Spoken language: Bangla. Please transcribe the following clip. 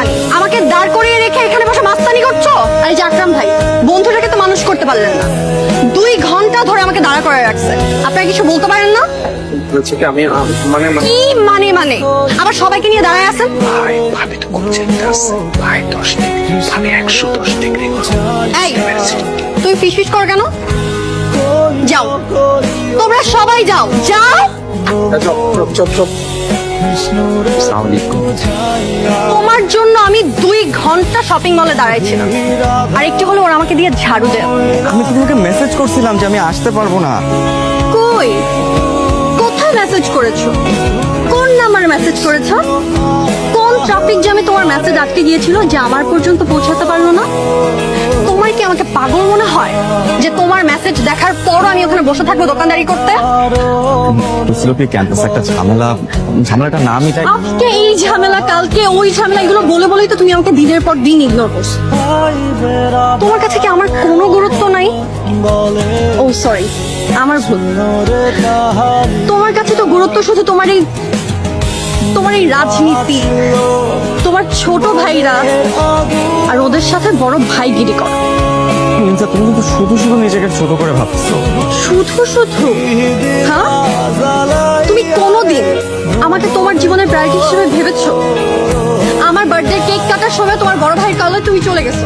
মাস্তানি আমাকে দাঁড় করিয়ে রেখে এখানে বসে মাস্তানি করছ? আর এই যে আকরাম ভাই বন্ধুটাকে তো মানুষ করতে পারলেন না। দুই ঘণ্টা ধরে আমাকে দাঁড়া করে রাখছে। আপনারা কিছু বলতে পারেন না? বলছি কি আমি মানে মানে- কি মানে মানে? আবার সবাইকে নিয়ে দাঁড়ায় আছেন? ভাই ভাবি তো খুব চিন্তা আছে। ভাই দশ ডিগ্রি। ভাবি একশো দশ ডিগ্রি এই তুই ফিস ফিস কর কেন? যাও। তোমরা সবাই যাও। যাও। Chop chop chop. চপ তোমার জন্য আমি দুই ঘণ্টা শপিং মলে দাঁড়াইছিলাম। আর একটু হলো ওরা আমাকে দিয়ে ঝাড়ু দেয়। আমি তো তোমাকে মেসেজ করছিলাম যে আমি আসতে পারব না। কই? কোথায় মেসেজ করেছ? কোন নাম্বারে মেসেজ করেছ? কোন ট্রাফিক জ্যামে তোমার মেসেজ আটকে গিয়েছিল যে আমার পর্যন্ত পৌঁছাতে পারল না? তোমার কি আমাকে পাগল মনে হয়? তোমার মেসেজ দেখার পরও আমি ওখানে বসে থাকব দোকানদারি করতে। কি ক্যাম্পাসে একটা ঝামেলা ঝামেলাটা না মিটাই আজকে এই ঝামেলা কালকে ওই ঝামেলা এগুলো বলে বলেই তো তুমি আমাকে দিনের পর দিন ইগনোর করছ। তোমার কাছে কি আমার কোনো গুরুত্ব নাই? ও সরি আমার ভুল। তোমার কাছে তো গুরুত্ব শুধু তোমার এই তোমার এই রাজনীতি তোমার ছোট ভাইরা আর ওদের সাথে বড় ভাইগিরি কর। নিমসা তুমি কিন্তু শুধু শুধু নিজেকে ছোট করে ভাবছ। শুধু শুধু? হ্যাঁ? তুমি কোনোদিন আমাকে তোমার জীবনের প্রায়োরিটি হিসেবে ভেবেছো? আমার বার্থডে কেক কাটার সময় তোমার বড় ভাইয়ের কালে তুমি চলে গেছো।